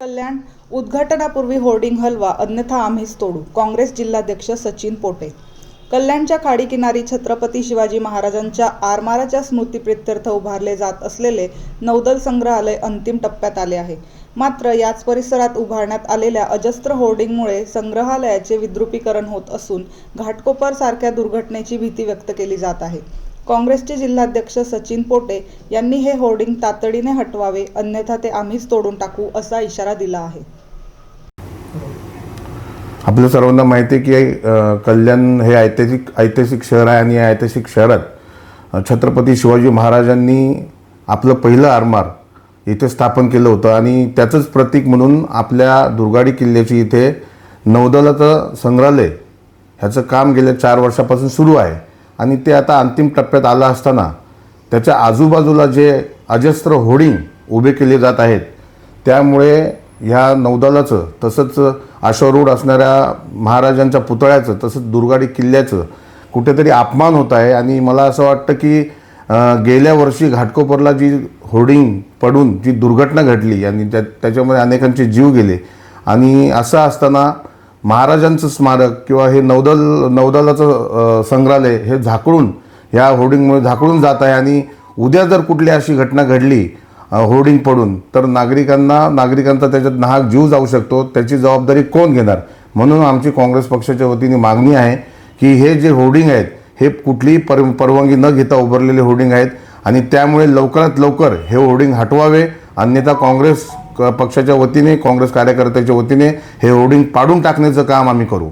कल्याण उद्घाटनापूर्वी hoarding हलवा अन्यथा आम्हीच तोडू काँग्रेस जिल्हाध्यक्ष सचिन पोटे. कल्याणच्या खाडीकिनारी छत्रपती शिवाजी महाराजांच्या आरमाराच्या स्मृतीप्रित्यर्थ उभारले जात असलेले नौदल संग्रहालय अंतिम टप्प्यात आले आहे. मात्र याच परिसरात उभारण्यात आलेल्या अजस्त्र होर्डिंगमुळे संग्रहालयाचे विद्रुपीकरण होत असून घाटकोपर सारख्या दुर्घटनेची भीती व्यक्त केली जात आहे. काँग्रेसचे जिल्हाध्यक्ष सचिन पोटे यांनी हे होर्डिंग तातडीने हटवावे अन्यथा ते आम्हीच तोडून टाकू असा इशारा दिला आहे. आपल्या सर्वांना माहिती आहे की कल्याण हे ऐतिहासिक ऐतिहासिक शहर आहे आणि या ऐतिहासिक शहरात छत्रपती शिवाजी महाराजांनी आपलं पहिलं आरमार इथे स्थापन केलं होतं आणि त्याचंच प्रतीक म्हणून आपल्या दुर्गाडी किल्ल्याची इथे नौदलाचं संग्रहालय ह्याचं काम गेल्या चार वर्षापासून सुरू आहे. आणि ते आता अंतिम टप्प्यात आलं असताना त्याच्या आजूबाजूला जे अजस्त्र होर्डिंग उभे केले जात आहेत त्यामुळे ह्या नौदलाचं तसंच आशारूढ असणाऱ्या महाराजांच्या पुतळ्याचं तसंच दुर्गाडी किल्ल्याचं कुठेतरी अपमान होत आहे. आणि मला असं वाटतं की गेल्या वर्षी घाटकोपरला जी होर्डिंग पडून जी दुर्घटना घडली आणि त्या त्याच्यामध्ये अनेकांचे जीव गेले. आणि असं असताना महाराजांचं स्मारक किंवा हे नौदल नौदलाचं संग्रहालय हे झाकळून ह्या होर्डिंगमुळे झाकळून जात आहे आणि उद्या जर कुठली अशी घटना घडली होर्डिंग पडून तर नागरिकांना नागरिकांचा त्याच्यात नाहक जीव जाऊ शकतो त्याची जबाबदारी कोण घेणार? म्हणून आमची काँग्रेस पक्षाच्या वतीने मागणी आहे की हे जे होर्डिंग आहेत हे कुठलीही पर परवानगी न घेता उभारलेले होर्डिंग आहेत आणि त्यामुळे लवकरात लवकर हे होर्डिंग हटवावे अन्यथा काँग्रेस पक्षाच्या वतीने काँग्रेस कार्यकर्त्याच्या वतीने हे होर्डिंग पाडून टाकण्याचं काम आम्ही करू.